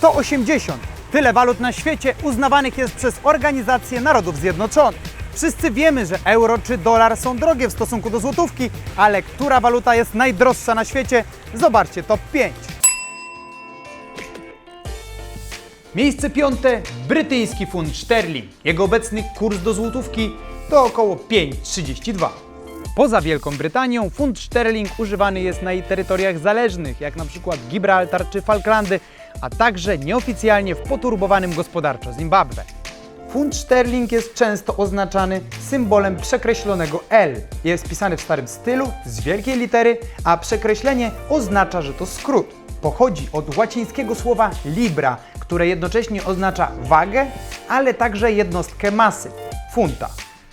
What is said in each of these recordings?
180. Tyle walut na świecie uznawanych jest przez Organizację Narodów Zjednoczonych. Wszyscy wiemy, że euro czy dolar są drogie w stosunku do złotówki, ale która waluta jest najdroższa na świecie? Zobaczcie top 5. Miejsce piąte brytyjski funt sterling. Jego obecny kurs do złotówki to około 5,32. Poza Wielką Brytanią funt sterling używany jest na jej terytoriach zależnych, jak na przykład Gibraltar czy Falklandy, a także nieoficjalnie w poturbowanym gospodarczo Zimbabwe. Funt sterling jest często oznaczany symbolem przekreślonego L. Jest pisany w starym stylu, z wielkiej litery, a przekreślenie oznacza, że to skrót. Pochodzi od łacińskiego słowa libra, które jednocześnie oznacza wagę, ale także jednostkę masy funta.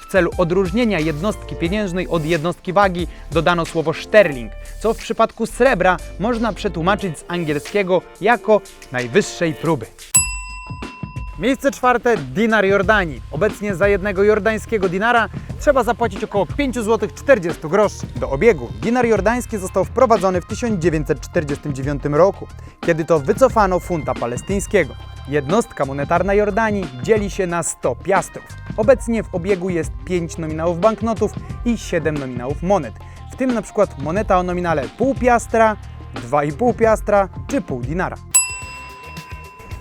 Celu odróżnienia jednostki pieniężnej od jednostki wagi dodano słowo sterling, co w przypadku srebra można przetłumaczyć z angielskiego jako najwyższej próby. Miejsce czwarte dinar Jordanii. Obecnie za jednego jordańskiego dinara trzeba zapłacić około 5 zł 40 groszy. Do obiegu dinar jordański został wprowadzony w 1949 roku, kiedy to wycofano funta palestyńskiego. Jednostka monetarna Jordanii dzieli się na 100 piastrów. Obecnie w obiegu jest 5 nominałów banknotów i 7 nominałów monet, w tym na przykład moneta o nominale pół piastra, 2,5 piastra czy pół dinara.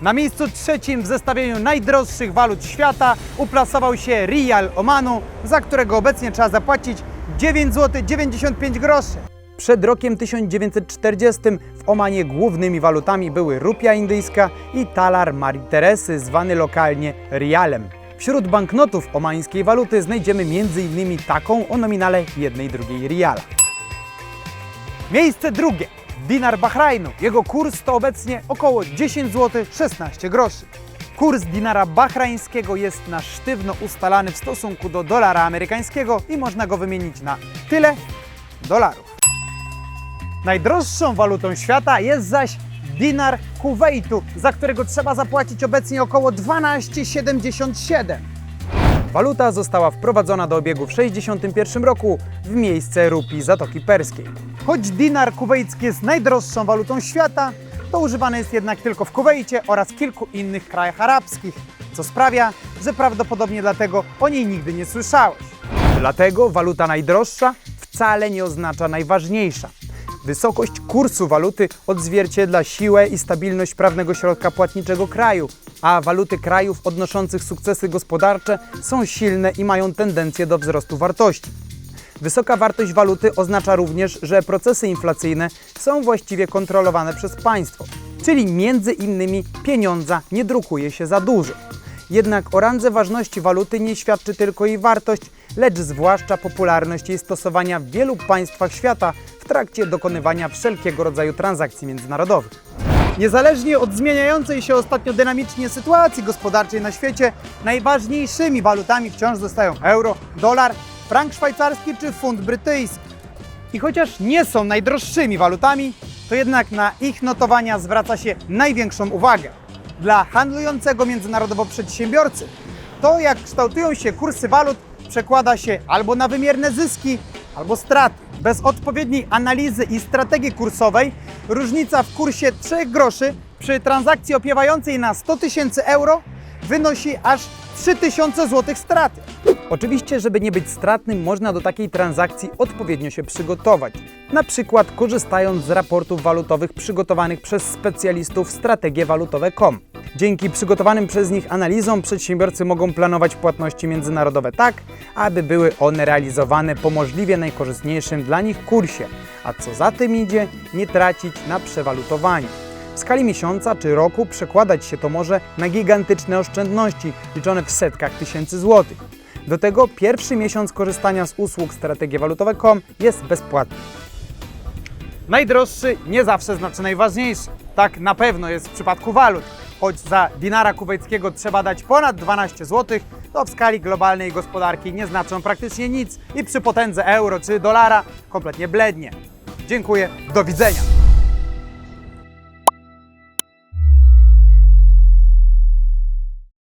Na miejscu trzecim w zestawieniu najdroższych walut świata uplasował się Rial Omanu, za którego obecnie trzeba zapłacić 9 zł 95 groszy. Przed rokiem 1940 w Omanie głównymi walutami były rupia indyjska i talar Marii Teresy, zwany lokalnie rialem. Wśród banknotów omańskiej waluty znajdziemy m.in. taką o nominale jednej drugiej riala. Miejsce drugie. Dinar Bahrajnu. Jego kurs to obecnie około 10 zł 16 groszy. Kurs dinara bahrajńskiego jest na sztywno ustalany w stosunku do dolara amerykańskiego i można go wymienić na tyle dolarów. Najdroższą walutą świata jest zaś dinar Kuwejtu, za którego trzeba zapłacić obecnie około 12,77. Waluta została wprowadzona do obiegu w 1961 roku w miejsce rupii Zatoki Perskiej. Choć dinar kuwejcki jest najdroższą walutą świata, to używany jest jednak tylko w Kuwejcie oraz kilku innych krajach arabskich, co sprawia, że prawdopodobnie dlatego o niej nigdy nie słyszałeś. Dlatego waluta najdroższa wcale nie oznacza najważniejsza. Wysokość kursu waluty odzwierciedla siłę i stabilność prawnego środka płatniczego kraju, a waluty krajów odnoszących sukcesy gospodarcze są silne i mają tendencję do wzrostu wartości. Wysoka wartość waluty oznacza również, że procesy inflacyjne są właściwie kontrolowane przez państwo, czyli między innymi pieniądza nie drukuje się za dużo. Jednak o randze ważności waluty nie świadczy tylko jej wartość, lecz zwłaszcza popularność jej stosowania w wielu państwach świata w trakcie dokonywania wszelkiego rodzaju transakcji międzynarodowych. Niezależnie od zmieniającej się ostatnio dynamicznie sytuacji gospodarczej na świecie, najważniejszymi walutami wciąż zostają euro, dolar, frank szwajcarski czy funt brytyjski. I chociaż nie są najdroższymi walutami, to jednak na ich notowania zwraca się największą uwagę. Dla handlującego międzynarodowo przedsiębiorcy to, jak kształtują się kursy walut, przekłada się albo na wymierne zyski, albo straty. Bez odpowiedniej analizy i strategii kursowej różnica w kursie 3 groszy przy transakcji opiewającej na 100 tysięcy euro wynosi aż 3000 zł straty. Oczywiście, żeby nie być stratnym, można do takiej transakcji odpowiednio się przygotować. Na przykład korzystając z raportów walutowych przygotowanych przez specjalistów strategiewalutowe.com. Dzięki przygotowanym przez nich analizom przedsiębiorcy mogą planować płatności międzynarodowe tak, aby były one realizowane po możliwie najkorzystniejszym dla nich kursie, a co za tym idzie, nie tracić na przewalutowaniu. W skali miesiąca czy roku przekładać się to może na gigantyczne oszczędności liczone w setkach tysięcy złotych. Do tego pierwszy miesiąc korzystania z usług strategiewalutowe.com jest bezpłatny. Najdroższy nie zawsze znaczy najważniejszy. Tak na pewno jest w przypadku walut. Choć za dinara kuwejskiego trzeba dać ponad 12 zł, to w skali globalnej gospodarki nie znaczą praktycznie nic i przy potędze euro czy dolara kompletnie blednie. Dziękuję, do widzenia.